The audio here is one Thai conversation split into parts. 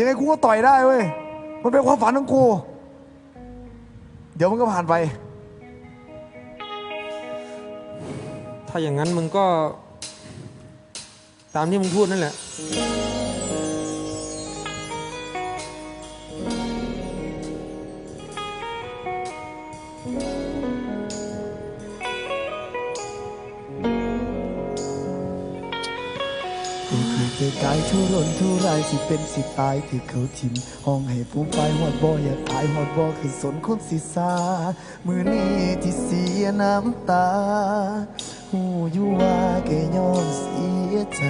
ยังไงกูก็ต่อยได้เว้ย มันเป็นความฝันของกู เดี๋ยวมันก็ผ่านไป ถ้าอย่างนั้นมึงก็ ตามที่มึงพูดนั่นแหละ กูเคยเจกายทุรนทุรายสิเป็นสิตายที่เขาทิมห้องให้ฟูมไฟหอดบ่อยากตายหอดบ่คือสนคนสิสามือนี้ที่เสียน้ำตาหูอยู่ว่าแกยอมเสียใจ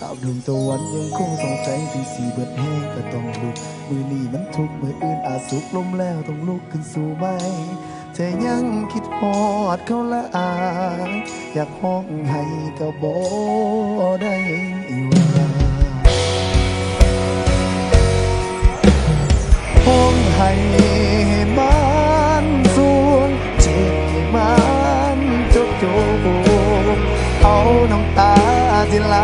อาบดวงตะวันยังคงสงสัยถึงสีเบิดแห้งก็ต้องลุก มือนี้มันทุกมืออื่นอาจสุกลมแล้วต้องลุกขึ้นสู่ไหมเธอยังคิดฮอดเขาละอา ยอยากห้องให้ก็บ่ได้ว่าห้องให้มันสูงเจ็บมันจบจบเอาน้ำตาที่ไหล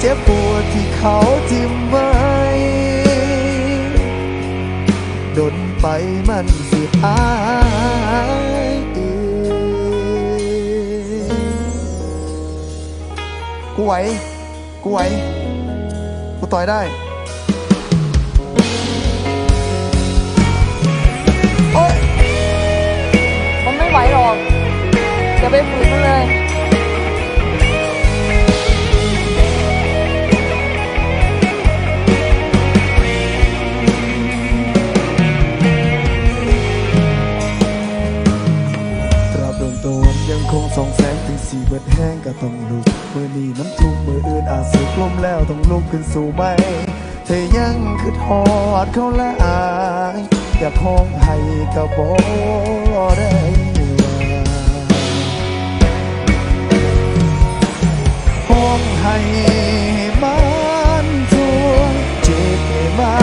เจ็บปวดที่เขาทิ่มไว้ดนไปมันสิหายเองกูไหวกูไหวกูต่อยได้โอ๊ยมันไม่ไหวหรอกอย่าไปฝืนมันเลย ตะวันยังคงส่องแสงถึงสีเบิดแห้งก็ต้องลุกมือนี้มันทุกข์มืออื่นอาจสุกลมแล้วต้องลุกขึ้นสู่ไหมเธอยังคือทอดเขาละอายอยากห้องให้ก็บ่ได้วาห้องให้มันทวงเจ็บให้มั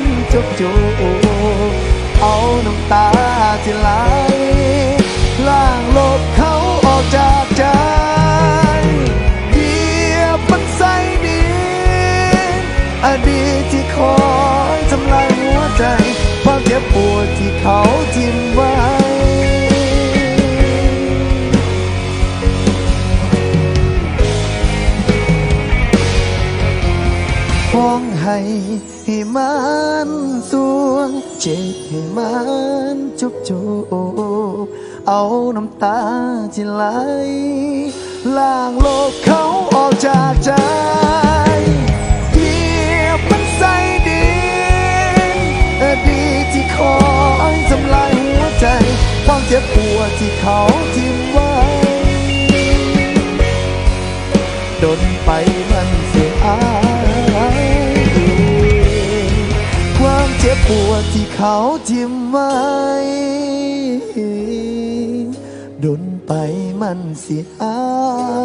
นจบจบเอาน้ำตาที่ไหล อดีตที่คอยทำลายหัวใจ ความเจ็บปวดที่เขาทิ้งไว้ฟ้องให้ให้มันสวง เจ็บให้มันจุบจูบเอาน้ำตาที่ไหลล้างโลกเขาออก เจ็บปวดที่เขาทิ้มไว้ ดนไปมันเสียอายความเจ็บปวดที่เขาทิ้มไว้ ดนไปมันเสียอา